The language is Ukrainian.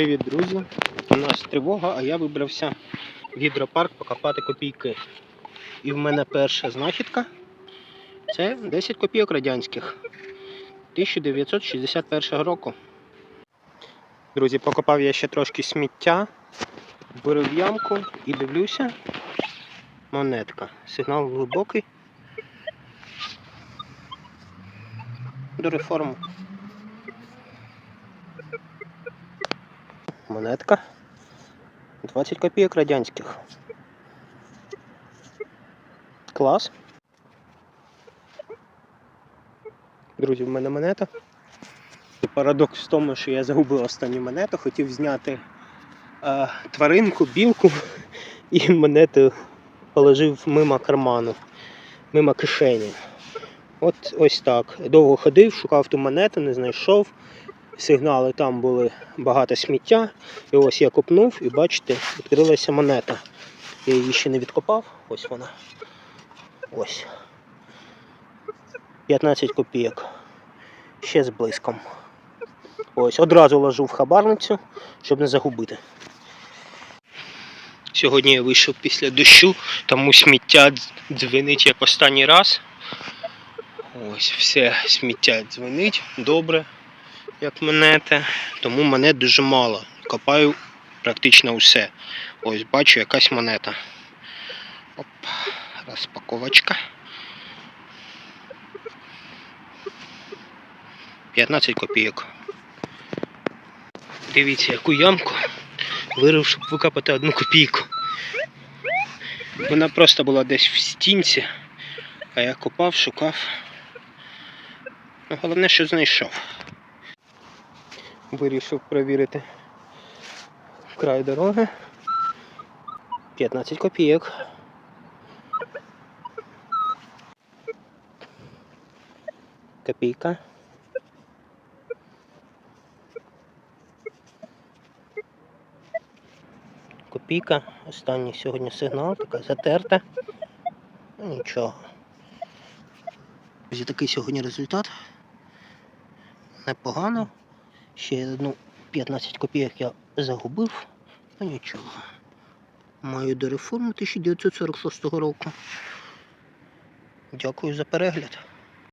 Привіт, друзі! У нас тривога, а я вибрався в гідропарк покопати копійки. І в мене перша знахідка це 10 копійок радянських 1961 року. Друзі, покопав я ще трошки сміття, вирив ямку і дивлюся. Монетка. Сигнал глибокий. До реформи. Монетка. 20 копійок радянських. Клас. Друзі, в мене монета. Парадокс в тому, що я загубив останню монету, хотів зняти е, тваринку, білку і монету положив мимо карману, мимо кишені. От ось так. Довго ходив, шукав ту монету, не знайшов. Сигнали там були багато сміття. І ось я копнув і бачите, відкрилася монета. Я її ще не відкопав. Ось вона. Ось. 15 копійок. Ще з блиском. Ось, одразу ложу в хабарницю, щоб не загубити. Сьогодні я вийшов після дощу, тому сміття дзвенить як останній раз. Ось, все сміття дзвенить добре, як монета, тому монет дуже мало. Копаю практично усе. Ось бачу якась монета. Оп, розпаковочка. 15 копійок. Дивіться, яку ямку вирив, щоб викопати одну копійку. Вона просто була десь в стінці, а я копав, шукав. Ну, головне, що знайшов. Вирішив перевірити край дороги. 15 копійок. Копійка. Копійка. Останній сьогодні сигнал, така затерта. Ну нічого. Ось такий сьогодні результат. Непогано. Ще одну 15 копійок я загубив. а нічого. Маю до реформи 1946 року. Дякую за перегляд.